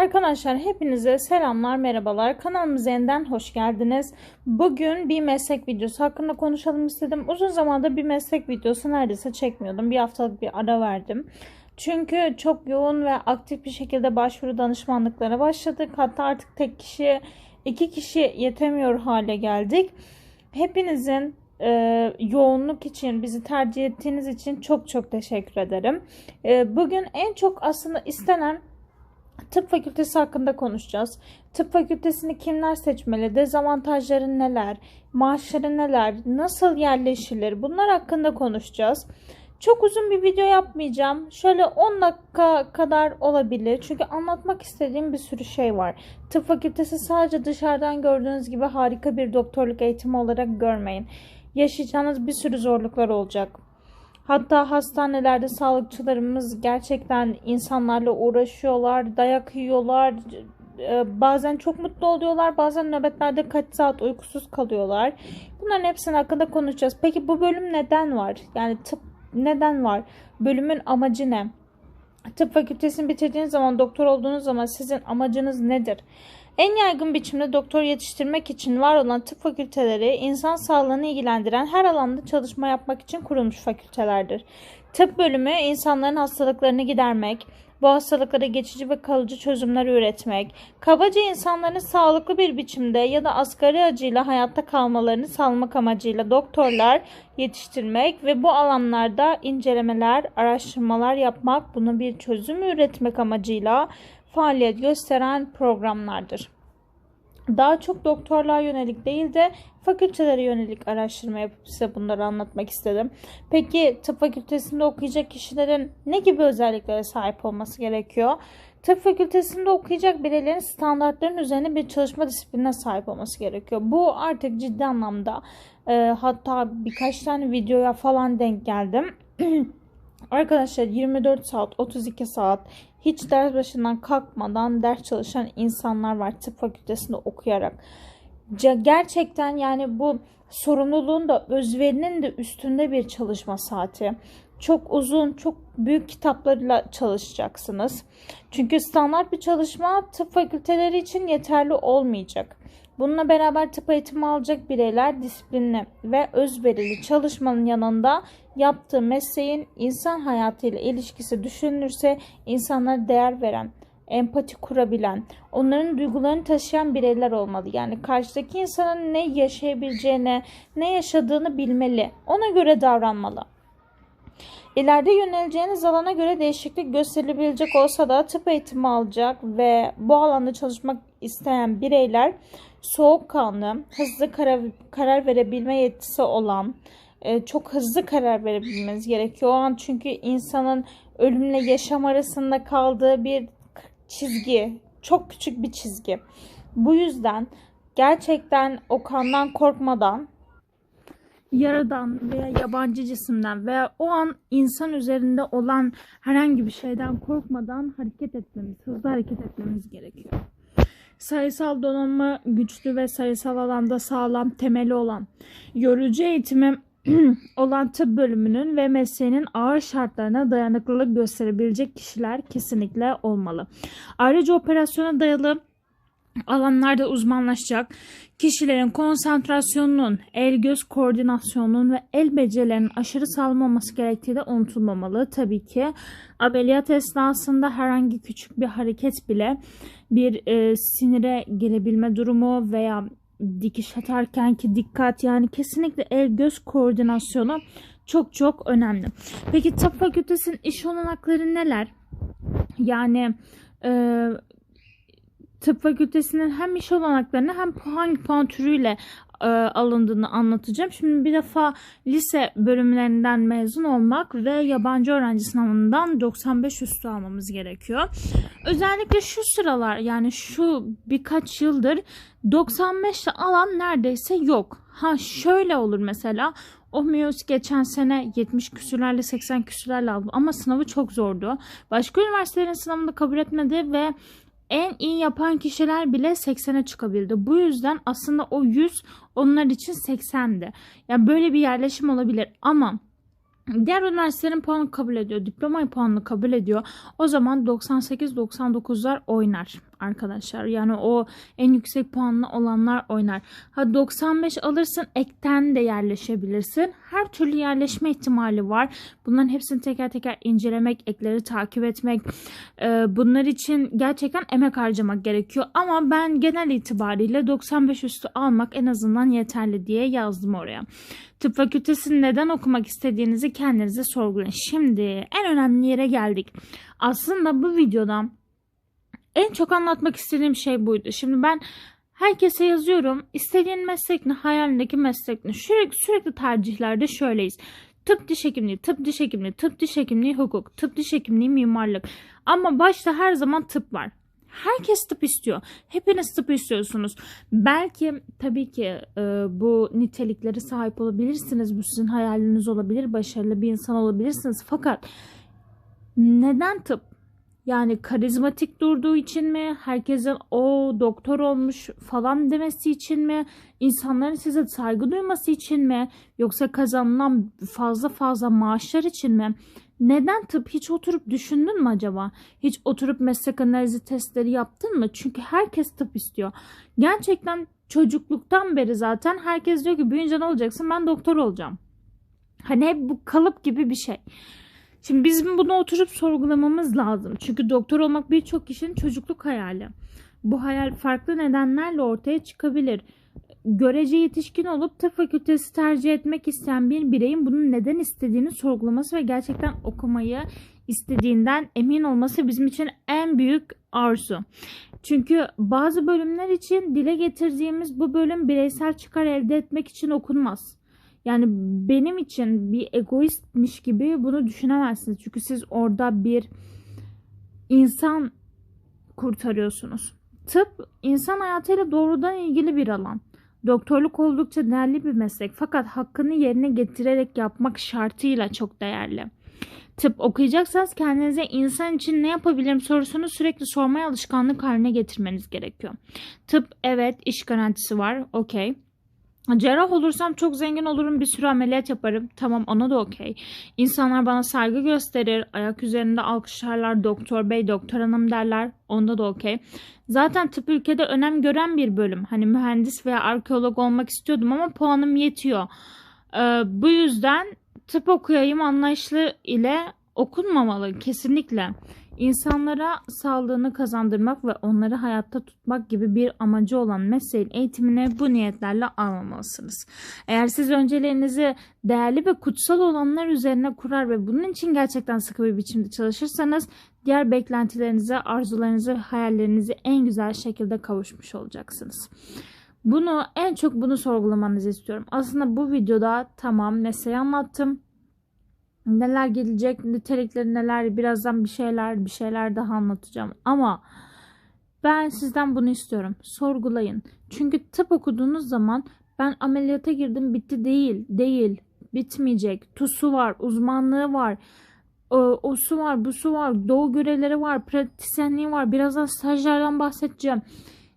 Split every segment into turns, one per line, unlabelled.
Arkadaşlar hepinize selamlar merhabalar kanalımıza yeniden hoş geldiniz. Bugün bir meslek videosu hakkında konuşalım istedim. Uzun zamandır bir meslek videosu neredeyse çekmiyordum. Bir haftalık bir ara verdim. Çünkü çok yoğun ve aktif bir şekilde başvuru danışmanlıklara başladık. Hatta artık tek kişi iki kişi yetemiyor hale geldik. Hepinizin e, yoğunluk için bizi tercih ettiğiniz için çok çok teşekkür ederim. E, bugün en çok aslında istenen Tıp fakültesi hakkında konuşacağız. Tıp fakültesini kimler seçmeli? Dezavantajları neler? Maaşları neler? Nasıl yerleşilir? Bunlar hakkında konuşacağız. Çok uzun bir video yapmayacağım. Şöyle 10 dakika kadar olabilir. Çünkü anlatmak istediğim bir sürü şey var. Tıp fakültesi sadece dışarıdan gördüğünüz gibi harika bir doktorluk eğitimi olarak görmeyin. Yaşayacağınız bir sürü zorluklar olacak. Hatta hastanelerde sağlıkçılarımız gerçekten insanlarla uğraşıyorlar, dayak yiyorlar. E, bazen çok mutlu oluyorlar, bazen nöbetlerde kaç saat uykusuz kalıyorlar. Bunların hepsinin hakkında konuşacağız. Peki bu bölüm neden var? Yani tıp neden var? Bölümün amacı ne? Tıp fakültesini bitirdiğiniz zaman, doktor olduğunuz zaman sizin amacınız nedir? En yaygın biçimde doktor yetiştirmek için var olan tıp fakülteleri insan sağlığını ilgilendiren her alanda çalışma yapmak için kurulmuş fakültelerdir. Tıp bölümü insanların hastalıklarını gidermek, bu hastalıklara geçici ve kalıcı çözümler üretmek, kabaca insanların sağlıklı bir biçimde ya da asgari acıyla hayatta kalmalarını sağlamak amacıyla doktorlar yetiştirmek ve bu alanlarda incelemeler, araştırmalar yapmak, bunu bir çözüm üretmek amacıyla faaliyet gösteren programlardır. Daha çok doktorluğa yönelik değil de fakültelere yönelik araştırma yapıp size bunları anlatmak istedim. Peki tıp fakültesinde okuyacak kişilerin ne gibi özelliklere sahip olması gerekiyor? Tıp fakültesinde okuyacak bireylerin standartların üzerine bir çalışma disiplinine sahip olması gerekiyor. Bu artık ciddi anlamda e, hatta birkaç tane videoya falan denk geldim. Arkadaşlar 24 saat, 32 saat hiç ders başından kalkmadan ders çalışan insanlar var tıp fakültesinde okuyarak. Gerçekten yani bu sorumluluğun da özverinin de üstünde bir çalışma saati. Çok uzun, çok büyük kitaplarla çalışacaksınız. Çünkü standart bir çalışma tıp fakülteleri için yeterli olmayacak. Bununla beraber tıp eğitimi alacak bireyler disiplinli ve özverili çalışmanın yanında yaptığı mesleğin insan hayatıyla ilişkisi düşünülürse insanlara değer veren, empati kurabilen, onların duygularını taşıyan bireyler olmalı. Yani karşıdaki insanın ne yaşayabileceğine, ne yaşadığını bilmeli. Ona göre davranmalı. İleride yöneleceğiniz alana göre değişiklik gösterilebilecek olsa da tıp eğitimi alacak ve bu alanda çalışmak isteyen bireyler soğukkanlı, hızlı karar, karar verebilme yetisi olan, e, çok hızlı karar verebilmeniz gerekiyor. O an çünkü insanın ölümle yaşam arasında kaldığı bir çizgi, çok küçük bir çizgi. Bu yüzden gerçekten o kandan korkmadan yaradan veya yabancı cisimden veya o an insan üzerinde olan herhangi bir şeyden korkmadan hareket etmemiz, hızlı hareket etmemiz gerekiyor. Sayısal donanma güçlü ve sayısal alanda sağlam temeli olan yorucu eğitimi olan tıp bölümünün ve mesleğinin ağır şartlarına dayanıklılık gösterebilecek kişiler kesinlikle olmalı. Ayrıca operasyona dayalı alanlarda uzmanlaşacak kişilerin konsantrasyonunun, el göz koordinasyonunun ve el becerilerinin aşırı sağlam olması gerektiği de unutulmamalı. Tabii ki ameliyat esnasında herhangi küçük bir hareket bile bir e, sinire gelebilme durumu veya dikiş atarken ki dikkat yani kesinlikle el göz koordinasyonu çok çok önemli. Peki tıp fakültesinin iş olanakları neler? Yani e, tıp fakültesinin hem iş olanaklarını hem hangi puan türüyle e, alındığını anlatacağım. Şimdi bir defa lise bölümlerinden mezun olmak ve yabancı öğrenci sınavından 95 üstü almamız gerekiyor. Özellikle şu sıralar yani şu birkaç yıldır 95'te alan neredeyse yok. Ha şöyle olur mesela Ohmios geçen sene 70 küsürlerle 80 küsürlerle aldı ama sınavı çok zordu. Başka üniversitelerin sınavını kabul etmedi ve en iyi yapan kişiler bile 80'e çıkabildi. Bu yüzden aslında o 100 onlar için 80'di. Yani böyle bir yerleşim olabilir ama diğer üniversitelerin puanı kabul ediyor. Diploma puanını kabul ediyor. O zaman 98-99'lar oynar. Arkadaşlar. Yani o en yüksek puanlı olanlar oynar. Ha 95 alırsın ekten de yerleşebilirsin. Her türlü yerleşme ihtimali var. Bunların hepsini teker teker incelemek, ekleri takip etmek. e, bunlar için gerçekten emek harcamak gerekiyor. Ama ben genel itibariyle 95 üstü almak en azından yeterli diye yazdım oraya. Tıp fakültesini neden okumak istediğinizi kendinize sorgulayın. Şimdi en önemli yere geldik. Aslında bu videoda en çok anlatmak istediğim şey buydu. Şimdi ben herkese yazıyorum. İstediğin meslek ne? Hayalindeki meslek ne? Sürekli, sürekli tercihlerde şöyleyiz. Tıp diş hekimliği, tıp diş hekimliği, tıp diş hekimliği hukuk, tıp diş hekimliği mimarlık. Ama başta her zaman tıp var. Herkes tıp istiyor. Hepiniz tıp istiyorsunuz. Belki tabii ki e, bu nitelikleri sahip olabilirsiniz. Bu sizin hayaliniz olabilir. Başarılı bir insan olabilirsiniz. Fakat neden tıp? Yani karizmatik durduğu için mi? Herkesin o doktor olmuş falan demesi için mi? İnsanların size saygı duyması için mi? Yoksa kazanılan fazla fazla maaşlar için mi? Neden tıp? Hiç oturup düşündün mü acaba? Hiç oturup meslek analizi testleri yaptın mı? Çünkü herkes tıp istiyor. Gerçekten çocukluktan beri zaten herkes diyor ki büyüyünce ne olacaksın? Ben doktor olacağım. Hani hep bu kalıp gibi bir şey. Şimdi bizim bunu oturup sorgulamamız lazım. Çünkü doktor olmak birçok kişinin çocukluk hayali. Bu hayal farklı nedenlerle ortaya çıkabilir. Görece yetişkin olup tıp fakültesi tercih etmek isteyen bir bireyin bunun neden istediğini sorgulaması ve gerçekten okumayı istediğinden emin olması bizim için en büyük arzu. Çünkü bazı bölümler için dile getirdiğimiz bu bölüm bireysel çıkar elde etmek için okunmaz. Yani benim için bir egoistmiş gibi bunu düşünemezsiniz. Çünkü siz orada bir insan kurtarıyorsunuz. Tıp insan hayatıyla doğrudan ilgili bir alan. Doktorluk oldukça değerli bir meslek fakat hakkını yerine getirerek yapmak şartıyla çok değerli. Tıp okuyacaksanız kendinize insan için ne yapabilirim sorusunu sürekli sormaya alışkanlık haline getirmeniz gerekiyor. Tıp evet iş garantisi var okey. Cerrah olursam çok zengin olurum bir sürü ameliyat yaparım. Tamam ona da okey. İnsanlar bana saygı gösterir. Ayak üzerinde alkışlarlar. Doktor bey, doktor hanım derler. Onda da okey. Zaten tıp ülkede önem gören bir bölüm. Hani mühendis veya arkeolog olmak istiyordum ama puanım yetiyor. Ee, bu yüzden tıp okuyayım anlayışlı ile okunmamalı kesinlikle. İnsanlara sağlığını kazandırmak ve onları hayatta tutmak gibi bir amacı olan mesleğin eğitimini bu niyetlerle almamalısınız. Eğer siz öncelerinizi değerli ve kutsal olanlar üzerine kurar ve bunun için gerçekten sıkı bir biçimde çalışırsanız diğer beklentilerinize, arzularınızı hayallerinizi en güzel şekilde kavuşmuş olacaksınız. Bunu en çok bunu sorgulamanızı istiyorum. Aslında bu videoda tamam mesleği anlattım neler gelecek, nitelikleri neler, birazdan bir şeyler, bir şeyler daha anlatacağım. Ama ben sizden bunu istiyorum. Sorgulayın. Çünkü tıp okuduğunuz zaman ben ameliyata girdim bitti değil, değil, bitmeyecek. TUS'u var, uzmanlığı var. O su var, bu su var, doğu görevleri var, pratisyenliği var. Birazdan stajlardan bahsedeceğim.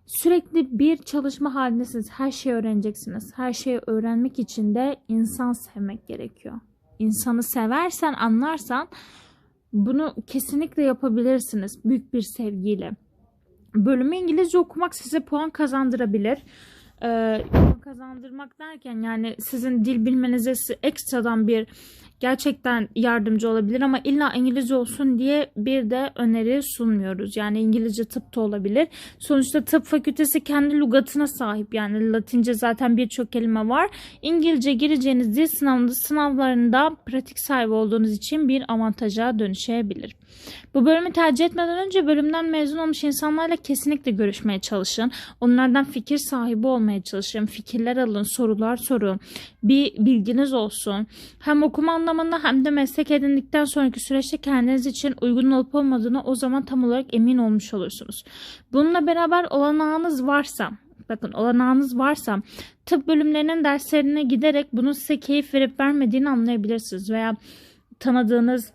Sürekli bir çalışma halindesiniz. Her şeyi öğreneceksiniz. Her şeyi öğrenmek için de insan sevmek gerekiyor insanı seversen, anlarsan bunu kesinlikle yapabilirsiniz büyük bir sevgiyle. Bölümü İngilizce okumak size puan kazandırabilir. Ee, kazandırmak derken yani sizin dil bilmenize ekstradan bir gerçekten yardımcı olabilir ama illa İngilizce olsun diye bir de öneri sunmuyoruz. Yani İngilizce tıp da olabilir. Sonuçta tıp fakültesi kendi lügatına sahip. Yani Latince zaten birçok kelime var. İngilizce gireceğiniz dil sınavında sınavlarında pratik sahibi olduğunuz için bir avantaja dönüşebilir. Bu bölümü tercih etmeden önce bölümden mezun olmuş insanlarla kesinlikle görüşmeye çalışın. Onlardan fikir sahibi olmaya çalışın. Fikirler alın, sorular sorun. Bir bilginiz olsun. Hem okuma anlamında hem de meslek edindikten sonraki süreçte kendiniz için uygun olup olmadığını o zaman tam olarak emin olmuş olursunuz. Bununla beraber olanağınız varsa bakın olanağınız varsa tıp bölümlerinin derslerine giderek bunun size keyif verip vermediğini anlayabilirsiniz veya tanıdığınız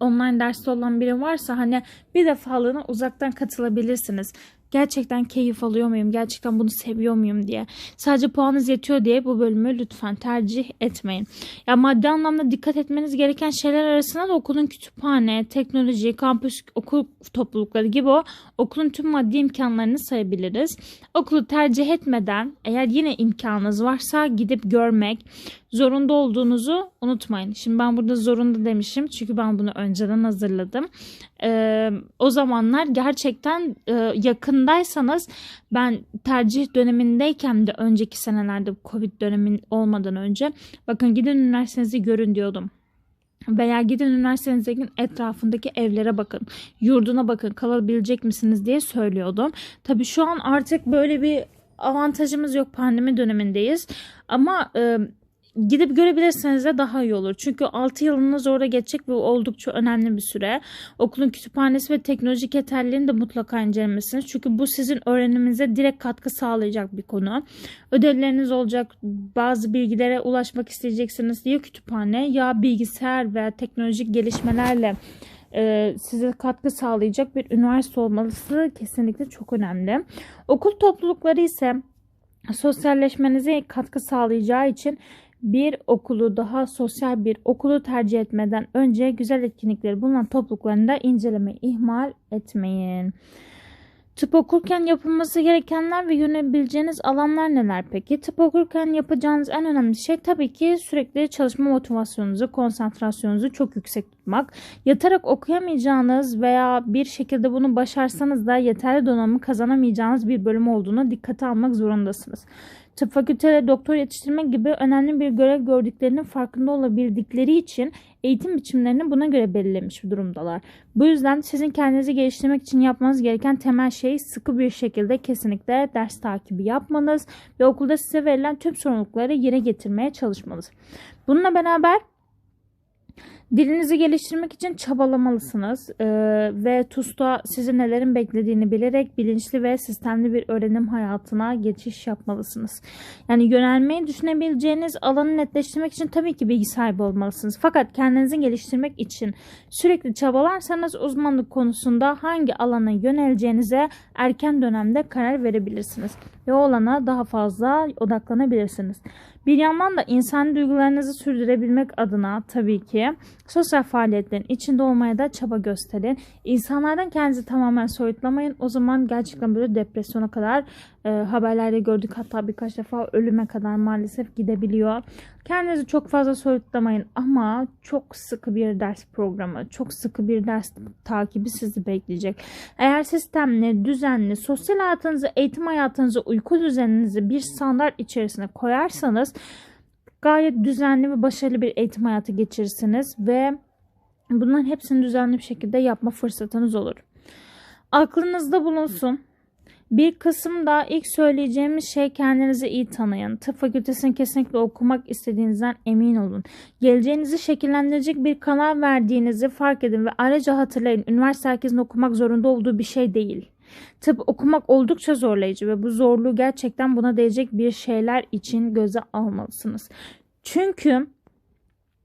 online derste olan biri varsa hani bir defalığına uzaktan katılabilirsiniz. gerçekten keyif alıyor muyum? Gerçekten bunu seviyor muyum diye. Sadece puanınız yetiyor diye bu bölümü lütfen tercih etmeyin. Ya maddi anlamda dikkat etmeniz gereken şeyler arasında da okulun kütüphane, teknoloji, kampüs, okul toplulukları gibi o okulun tüm maddi imkanlarını sayabiliriz. Okulu tercih etmeden eğer yine imkanınız varsa gidip görmek, zorunda olduğunuzu unutmayın. Şimdi ben burada zorunda demişim çünkü ben bunu önceden hazırladım. Ee, o zamanlar gerçekten e, yakındaysanız ben tercih dönemindeyken de önceki senelerde Covid dönemin olmadan önce bakın gidin üniversitenizi görün diyordum. Veya gidin üniversitenizin etrafındaki evlere bakın, yurduna bakın, kalabilecek misiniz diye söylüyordum. Tabii şu an artık böyle bir avantajımız yok pandemi dönemindeyiz. Ama e, gidip görebilirseniz de daha iyi olur. Çünkü 6 yılınız orada geçecek ve oldukça önemli bir süre. Okulun kütüphanesi ve teknolojik yeterliliğini de mutlaka incelemesiniz. Çünkü bu sizin öğreniminize direkt katkı sağlayacak bir konu. Ödevleriniz olacak, bazı bilgilere ulaşmak isteyeceksiniz ya kütüphane ya bilgisayar veya teknolojik gelişmelerle e, size katkı sağlayacak bir üniversite olması kesinlikle çok önemli. Okul toplulukları ise sosyalleşmenize katkı sağlayacağı için bir okulu daha sosyal bir okulu tercih etmeden önce güzel etkinlikleri bulunan topluluklarında incelemeyi ihmal etmeyin. Tıp okurken yapılması gerekenler ve yönelebileceğiniz alanlar neler peki? Tıp okurken yapacağınız en önemli şey tabii ki sürekli çalışma motivasyonunuzu, konsantrasyonunuzu çok yüksek tutmak. Yatarak okuyamayacağınız veya bir şekilde bunu başarsanız da yeterli donanımı kazanamayacağınız bir bölüm olduğunu dikkate almak zorundasınız. Tıp fakülteleri doktor yetiştirmek gibi önemli bir görev gördüklerinin farkında olabildikleri için eğitim biçimlerini buna göre belirlemiş durumdalar. Bu yüzden sizin kendinizi geliştirmek için yapmanız gereken temel şey sıkı bir şekilde kesinlikle ders takibi yapmanız ve okulda size verilen tüm sorumlulukları yere getirmeye çalışmanız. Bununla beraber Dilinizi geliştirmek için çabalamalısınız ee, ve TUS'ta sizi nelerin beklediğini bilerek bilinçli ve sistemli bir öğrenim hayatına geçiş yapmalısınız. Yani yönelmeyi düşünebileceğiniz alanı netleştirmek için tabii ki bilgi sahibi olmalısınız. Fakat kendinizi geliştirmek için sürekli çabalarsanız uzmanlık konusunda hangi alana yöneleceğinize erken dönemde karar verebilirsiniz ve o alana daha fazla odaklanabilirsiniz. Bir yandan da insan duygularınızı sürdürebilmek adına tabii ki sosyal faaliyetlerin içinde olmaya da çaba gösterin. İnsanlardan kendinizi tamamen soyutlamayın. O zaman gerçekten böyle depresyona kadar e, haberlerde gördük. Hatta birkaç defa ölüme kadar maalesef gidebiliyor. Kendinizi çok fazla soyutlamayın ama çok sıkı bir ders programı, çok sıkı bir ders takibi sizi bekleyecek. Eğer sistemli, düzenli, sosyal hayatınızı, eğitim hayatınızı, uyku düzeninizi bir standart içerisine koyarsanız gayet düzenli ve başarılı bir eğitim hayatı geçirirsiniz ve bunların hepsini düzenli bir şekilde yapma fırsatınız olur. Aklınızda bulunsun. Bir kısım da ilk söyleyeceğimiz şey kendinizi iyi tanıyın. Tıp fakültesini kesinlikle okumak istediğinizden emin olun. Geleceğinizi şekillendirecek bir kanal verdiğinizi fark edin ve ayrıca hatırlayın üniversite herkesin okumak zorunda olduğu bir şey değil. Tıp okumak oldukça zorlayıcı ve bu zorluğu gerçekten buna değecek bir şeyler için göze almalısınız. Çünkü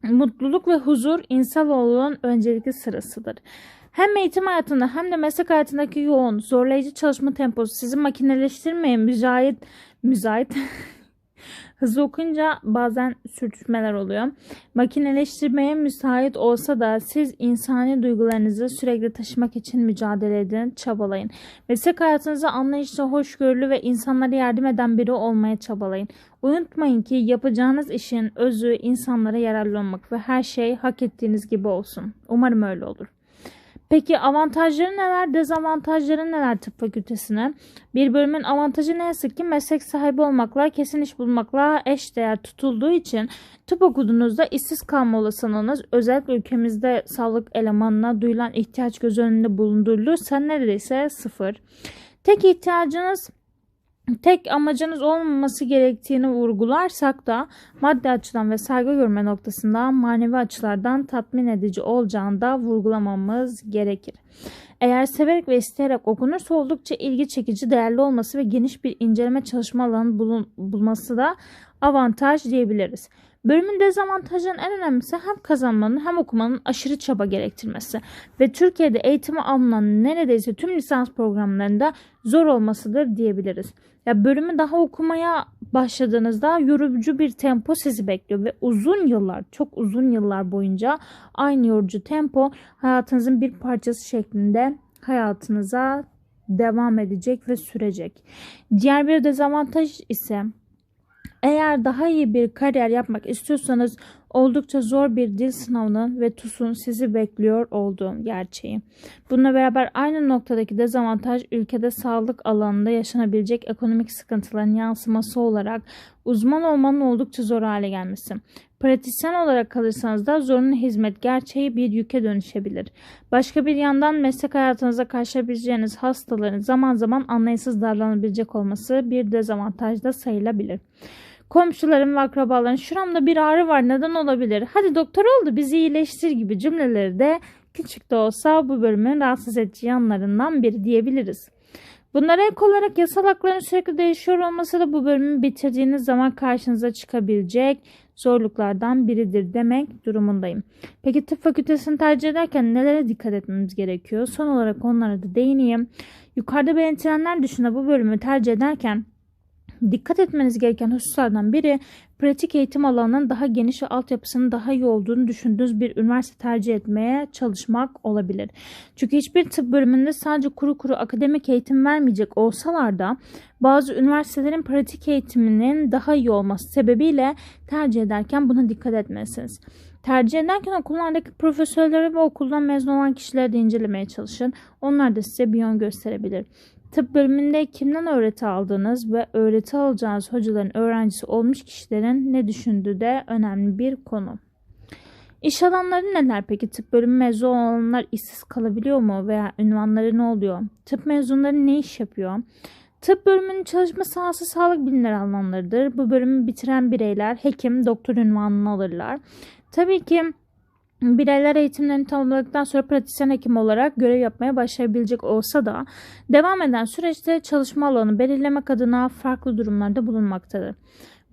mutluluk ve huzur insanoğlunun öncelikli sırasıdır. Hem eğitim hayatında hem de meslek hayatındaki yoğun, zorlayıcı çalışma temposu sizi makineleştirmeye müzait, müzait Hızlı okunca bazen sürtüşmeler oluyor. Makineleştirmeye müsait olsa da siz insani duygularınızı sürekli taşımak için mücadele edin, çabalayın. Meslek hayatınızı anlayışlı, hoşgörülü ve insanlara yardım eden biri olmaya çabalayın. Unutmayın ki yapacağınız işin özü insanlara yararlı olmak ve her şey hak ettiğiniz gibi olsun. Umarım öyle olur. Peki avantajları neler, dezavantajları neler tıp fakültesine? Bir bölümün avantajı ne yazık ki meslek sahibi olmakla, kesin iş bulmakla eş değer tutulduğu için tıp okuduğunuzda işsiz kalma olasılığınız özellikle ülkemizde sağlık elemanına duyulan ihtiyaç göz önünde bulundurulursa neredeyse sıfır. Tek ihtiyacınız tek amacınız olmaması gerektiğini vurgularsak da maddi açıdan ve saygı görme noktasında manevi açılardan tatmin edici olacağını da vurgulamamız gerekir. Eğer severek ve isteyerek okunursa oldukça ilgi çekici, değerli olması ve geniş bir inceleme çalışma alanı bulun, bulması da avantaj diyebiliriz. Bölümün dezavantajının en önemlisi hem kazanmanın hem okumanın aşırı çaba gerektirmesi ve Türkiye'de eğitimi alınan neredeyse tüm lisans programlarında zor olmasıdır diyebiliriz. Ya bölümü daha okumaya başladığınızda yorucu bir tempo sizi bekliyor ve uzun yıllar, çok uzun yıllar boyunca aynı yorucu tempo hayatınızın bir parçası şeklinde hayatınıza devam edecek ve sürecek. Diğer bir dezavantaj ise eğer daha iyi bir kariyer yapmak istiyorsanız oldukça zor bir dil sınavının ve TUS'un sizi bekliyor olduğu gerçeği. Bununla beraber aynı noktadaki dezavantaj ülkede sağlık alanında yaşanabilecek ekonomik sıkıntıların yansıması olarak uzman olmanın oldukça zor hale gelmesi. Pratisyen olarak kalırsanız da zorunlu hizmet gerçeği bir yüke dönüşebilir. Başka bir yandan meslek hayatınıza karşılaşabileceğiniz hastaların zaman zaman anlayışsız davranılabilecek olması bir dezavantaj da sayılabilir. Komşuların ve akrabaların şuramda bir ağrı var neden olabilir? Hadi doktor oldu bizi iyileştir gibi cümleleri de küçük de olsa bu bölümün rahatsız edici yanlarından biri diyebiliriz. Bunlara ek olarak yasal hakların sürekli değişiyor olması da bu bölümü bitirdiğiniz zaman karşınıza çıkabilecek zorluklardan biridir demek durumundayım. Peki tıp fakültesini tercih ederken nelere dikkat etmemiz gerekiyor? Son olarak onlara da değineyim. Yukarıda belirtilenler dışında bu bölümü tercih ederken Dikkat etmeniz gereken hususlardan biri pratik eğitim alanının daha geniş ve altyapısının daha iyi olduğunu düşündüğünüz bir üniversite tercih etmeye çalışmak olabilir. Çünkü hiçbir tıp bölümünde sadece kuru kuru akademik eğitim vermeyecek olsalar da bazı üniversitelerin pratik eğitiminin daha iyi olması sebebiyle tercih ederken buna dikkat etmelisiniz. Tercih ederken okullardaki profesörleri ve okuldan mezun olan kişileri de incelemeye çalışın. Onlar da size bir yön gösterebilir. Tıp bölümünde kimden öğreti aldığınız ve öğreti alacağınız hocaların öğrencisi olmuş kişilerin ne düşündüğü de önemli bir konu. İş alanları neler peki? Tıp bölümü mezun olanlar işsiz kalabiliyor mu veya ünvanları ne oluyor? Tıp mezunları ne iş yapıyor? Tıp bölümünün çalışma sahası sağlık bilimleri alanlarıdır. Bu bölümü bitiren bireyler hekim, doktor ünvanını alırlar. Tabii ki Bireyler eğitimlerini tamamladıktan sonra pratisyen hekim olarak görev yapmaya başlayabilecek olsa da devam eden süreçte çalışma alanı belirlemek adına farklı durumlarda bulunmaktadır.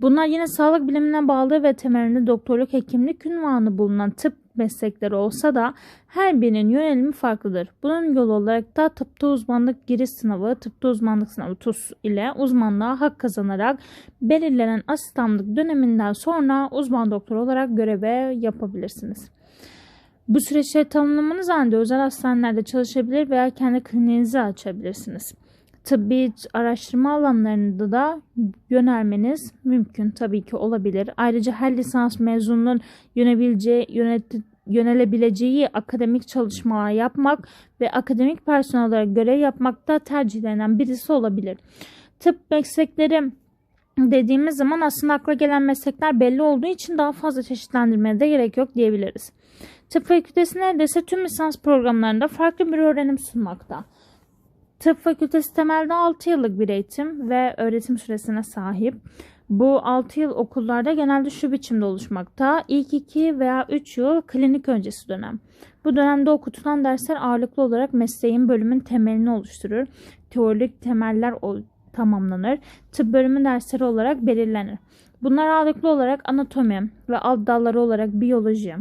Bunlar yine sağlık bilimine bağlı ve temelinde doktorluk hekimlik ünvanı bulunan tıp meslekleri olsa da her birinin yönelimi farklıdır. Bunun yolu olarak da tıpta uzmanlık giriş sınavı, tıpta uzmanlık sınavı TUS ile uzmanlığa hak kazanarak belirlenen asistanlık döneminden sonra uzman doktor olarak göreve yapabilirsiniz. Bu süreçleri tamamlamanız halinde özel hastanelerde çalışabilir veya kendi kliniğinizi açabilirsiniz. Tıbbi araştırma alanlarında da yönelmeniz mümkün tabii ki olabilir. Ayrıca her lisans mezununun yönebileceği, yönet, yönelebileceği akademik çalışmalar yapmak ve akademik personel olarak görev yapmak da tercih edilen birisi olabilir. Tıp meslekleri dediğimiz zaman aslında akla gelen meslekler belli olduğu için daha fazla çeşitlendirmeye de gerek yok diyebiliriz. Tıp fakültesi neredeyse tüm lisans programlarında farklı bir öğrenim sunmakta. Tıp fakültesi temelde 6 yıllık bir eğitim ve öğretim süresine sahip. Bu 6 yıl okullarda genelde şu biçimde oluşmakta. İlk 2 veya 3 yıl klinik öncesi dönem. Bu dönemde okutulan dersler ağırlıklı olarak mesleğin bölümün temelini oluşturur. Teorik temeller tamamlanır. Tıp bölümü dersleri olarak belirlenir. Bunlar ağırlıklı olarak anatomi ve alt dalları olarak biyoloji,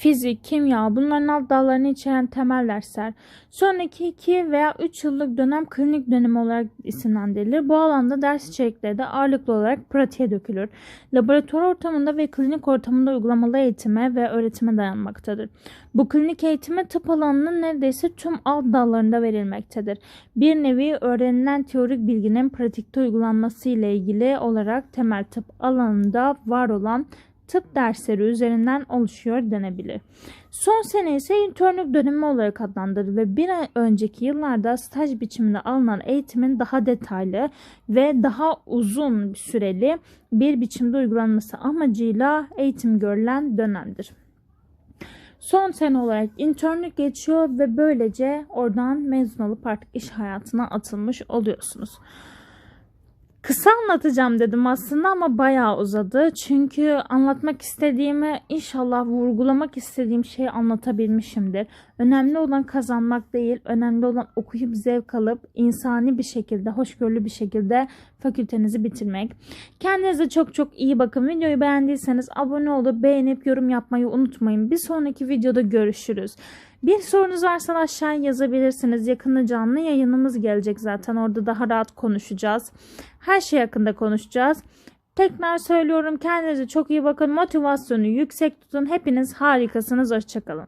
fizik, kimya bunların alt dallarını içeren temel dersler. Sonraki 2 veya 3 yıllık dönem klinik dönemi olarak isimlendirilir. Bu alanda ders içerikleri de ağırlıklı olarak pratiğe dökülür. Laboratuvar ortamında ve klinik ortamında uygulamalı eğitime ve öğretime dayanmaktadır. Bu klinik eğitimi tıp alanının neredeyse tüm alt dallarında verilmektedir. Bir nevi öğrenilen teorik bilginin pratikte uygulanması ile ilgili olarak temel tıp alanında var olan tıp dersleri üzerinden oluşuyor denebilir. Son sene ise internlük dönemi olarak adlandırılır ve bir önceki yıllarda staj biçiminde alınan eğitimin daha detaylı ve daha uzun süreli bir biçimde uygulanması amacıyla eğitim görülen dönemdir. Son sene olarak internlük geçiyor ve böylece oradan mezun olup artık iş hayatına atılmış oluyorsunuz. Kısa anlatacağım dedim aslında ama bayağı uzadı. Çünkü anlatmak istediğimi inşallah vurgulamak istediğim şeyi anlatabilmişimdir. Önemli olan kazanmak değil, önemli olan okuyup zevk alıp insani bir şekilde, hoşgörülü bir şekilde fakültenizi bitirmek. Kendinize çok çok iyi bakın. Videoyu beğendiyseniz abone olup beğenip yorum yapmayı unutmayın. Bir sonraki videoda görüşürüz. Bir sorunuz varsa aşağıya yazabilirsiniz. Yakında canlı yayınımız gelecek zaten. Orada daha rahat konuşacağız. Her şey hakkında konuşacağız. Tekrar söylüyorum kendinize çok iyi bakın. Motivasyonu yüksek tutun. Hepiniz harikasınız. Hoşçakalın.